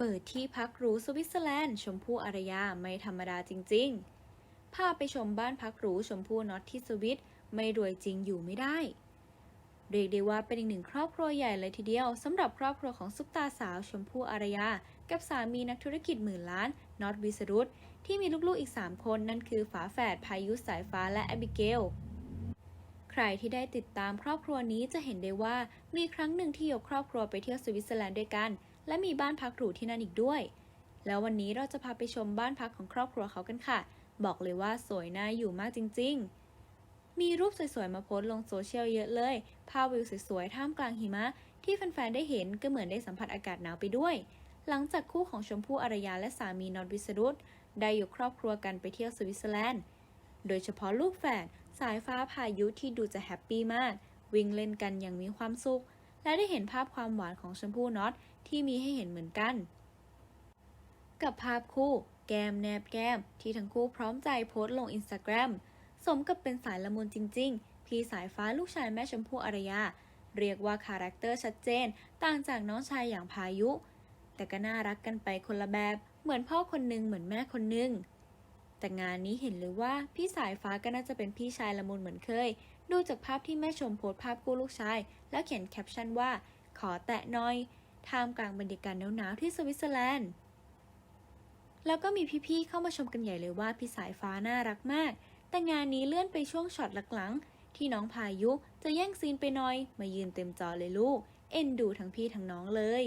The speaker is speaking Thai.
เปิดที่พักหรูสวิตเซอร์แลนด์ ชมพู่อารยาไม่ธรรมดาจริงๆ พาไปชมบ้านพักหรูชมพู่น็อตที่สวิต ไม่รวยจริงอยู่ไม่ได้ เรียกได้ว่าเป็นอีกหนึ่งครอบครัวใหญ่เลยทีเดียวสำหรับครอบครัวของซุปตาสาวชมพู่อารยา กับสามีนักธุรกิจหมื่นล้านน็อตวิสรุตที่มีลูกๆอีก 3 คนนั่นคือฝาแฝดพายุสายฟ้าและแอบิเกลใครที่ได้ติดตามครอบครัวนี้จะเห็นได้ว่ามีครั้งหนึ่งที่ยกครอบครัวไปเที่ยวสวิตเซอร์แลนด์ด้วยกัน และมีบ้านพักหรูที่นั่นอีกด้วย แล้ววันนี้เราจะพาไปชมบ้านพักของครอบครัวเขากันค่ะ บอกเลยว่าสวยน่าอยู่มากจริง ๆ มีรูปสวยๆมาโพสลงโซเชียลเยอะเลย ภาพวิวสวยๆท่ามกลางหิมะ ที่แฟนๆได้เห็นก็เหมือนได้สัมผัสอากาศหนาวไปด้วย หลังจากคู่ของชมพู่อารยาและสามีนอตวิสรุตได้ยกครอบครัวกันไปเที่ยวสวิตเซอร์แลนด์ โดยเฉพาะลูกแฝดสายฟ้าพายุที่ดูจะแฮปปี้มาก วิ่งเล่นกันอย่างมีความสุข และได้เห็นภาพความหวานของชมพู่น็อตที่มีให้เห็นเหมือนกัน กับภาพคู่ แก้มแนบแก้ม ที่ทั้งคู่พร้อมใจโพสต์ลงอินสตาแกรมสมกับเป็นสายละมุนจริง ๆ พี่สายฟ้าลูกชายแม่ชมพู่อารยา เรียกว่าคาแรคเตอร์ชัดเจน ต่างจากน้องชายอย่างพายุ แต่ก็น่ารักกันไปคนละแบบ เหมือนพ่อคนหนึงเหมือนแม่คนหนึง แต่งานนี้เห็นเลยว่าพี่สายฟ้าก็น่าจะเป็นพี่ชายละมุนเหมือนเคย ดูจากภาพที่แม่ชมโพสภาพคู่ลูกชาย แล้วเขียนแคปชั่นว่า ขอแตะหน่อย ท่ามกลางบรรยากาศหนาวๆที่สวิตเซอร์แลนด์ แล้วก็มีพี่ๆเข้ามาชมกันใหญ่เลยว่าพี่สายฟ้าน่ารักมาก แต่งานนี้เลื่อนไปช่วงช็อตหลังๆที่น้องพายุจะแย่งซีนไปหน่อย มายืนเต็มจอเลยลูก เอ็นดูทั้งพี่ทั้งน้องเลย